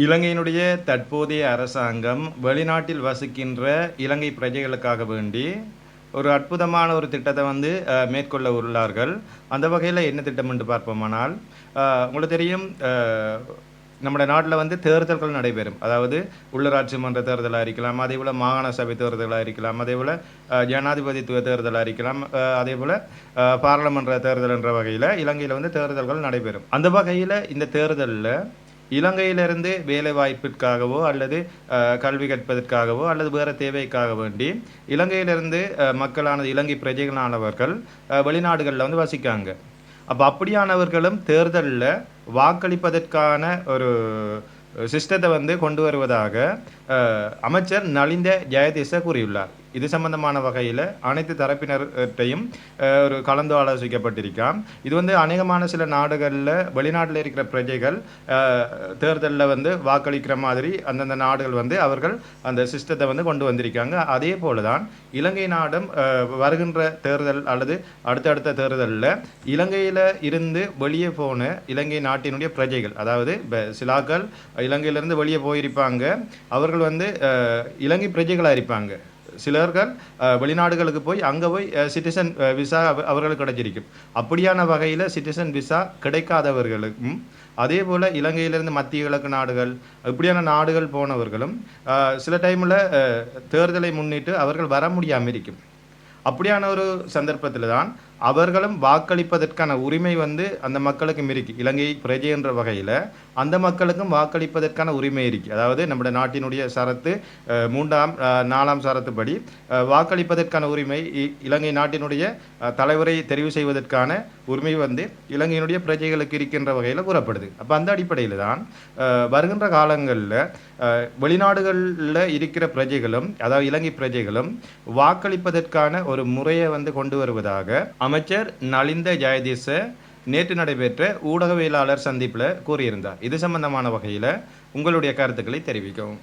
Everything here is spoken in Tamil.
இலங்கையினுடைய தற்போதைய அரசாங்கம் வெளிநாட்டில் வசிக்கின்ற இலங்கை பிரஜைகளுக்காக வேண்டி ஒரு அற்புதமான ஒரு திட்டத்தை வந்து மேற்கொள்ள உள்ளார்கள். அந்த வகையில் என்ன திட்டம் என்று பார்ப்போமானால் உங்களுக்கு தெரியும் நம்முடைய நாட்டில் வந்து தேர்தல்கள் நடைபெறும். அதாவது உள்ளூராட்சி மன்ற தேர்தலாக இருக்கலாம் அதே போல் மாகாண சபை தேர்தலாக இருக்கலாம் அதே போல் ஜனாதிபதித்துவ தேர்தலாக இருக்கலாம் அதே போல் பாராளுமன்ற தேர்தல் என்ற வகையில் இலங்கையில் வந்து தேர்தல்கள் நடைபெறும். அந்த வகையில் இந்த தேர்தலில் இலங்கையிலிருந்து வேலை வாய்ப்பிற்காகவோ அல்லது கல்வி கற்பதற்காகவோ அல்லது வேறு தேவைக்காக வேண்டி இலங்கையிலிருந்து மக்களானது இலங்கை பிரஜைகளானவர்கள் வெளிநாடுகளில் வந்து வசிக்காங்க அப்போ அப்படியானவர்களும் தேர்தலில் வாக்களிப்பதற்கான ஒரு சிஸ்டத்தை வந்து கொண்டு வருவதாக அமைச்சர் நலிந்த ஜெயதிச கூறியுள்ளார். இது சம்பந்தமான வகையில் அனைத்து தரப்பினர்கிட்டையும் ஒரு கலந்து ஆலோசிக்கப்பட்டிருக்காம். இது வந்து அநேகமான சில நாடுகளில் வெளிநாட்டில் இருக்கிற பிரஜைகள் தேர்தலில் வந்து வாக்களிக்கிற மாதிரி அந்தந்த நாடுகள் வந்து அவர்கள் அந்த சிஸ்டத்தை வந்து கொண்டு வந்திருக்காங்க. அதே போல தான் இலங்கை நாடும் வருகின்ற தேர்தல் அல்லது அடுத்தடுத்த தேர்தலில் இலங்கையில் இருந்து வெளியே போன இலங்கை நாட்டினுடைய பிரஜைகள் அதாவது இப்ப சிலாக்கள் இலங்கையிலிருந்து வெளியே போயிருப்பாங்க. அவர்கள் வந்து இலங்கை பிரஜைகளாக இருப்பாங்க. சிலர்கள் வெளிநாடுகளுக்கு போய் அங்கே போய் சிட்டிசன் விசா அவர்களுக்கு கிடைச்சிருக்கும். அப்படியான வகையில் சிட்டிசன் விசா கிடைக்காதவர்களுக்கும் அதே போல் இலங்கையிலிருந்து மத்திய கிழக்கு நாடுகள் இப்படியான நாடுகள் போனவர்களும் சில டைமில் தேர்தலை முன்னிட்டு அவர்கள் வர முடியாமல் இருக்கும். அப்படியான ஒரு சந்தர்ப்பத்தில் தான் அவர்களும் வாக்களிப்பதற்கான உரிமை வந்து அந்த மக்களுக்கும் இருக்குது இலங்கை பிரஜை என்ற வகையில் அந்த மக்களுக்கும் வாக்களிப்பதற்கான உரிமை இருக்குது அதாவது நம்முடைய நாட்டினுடைய சரத்து மூன்றாம் நாலாம் சரத்துப்படி வாக்களிப்பதற்கான உரிமை இ- இலங்கை நாட்டினுடைய தலைவரை தெரிவு செய்வதற்கான உரிமை வந்து இலங்கையினுடைய பிரஜைகளுக்கு இருக்கின்ற வகையில் கூறப்படுது. அப்போ அந்த அடிப்படையில் தான் வருகின்ற காலங்களில் வெளிநாடுகளில் இருக்கிற பிரஜைகளும் அதாவது இலங்கை பிரஜைகளும் வாக்களிப்பதற்கான ஒரு முறையை வந்து கொண்டு வருவதாக அமைச்சர் நலிந்த ஜெயதீச நேற்று நடைபெற்ற ஊடகவியலாளர் சந்திப்பில் கூறியிருந்தார். இது சம்பந்தமான வகையில் உங்களுடைய கருத்துக்களை தெரிவிக்கவும்.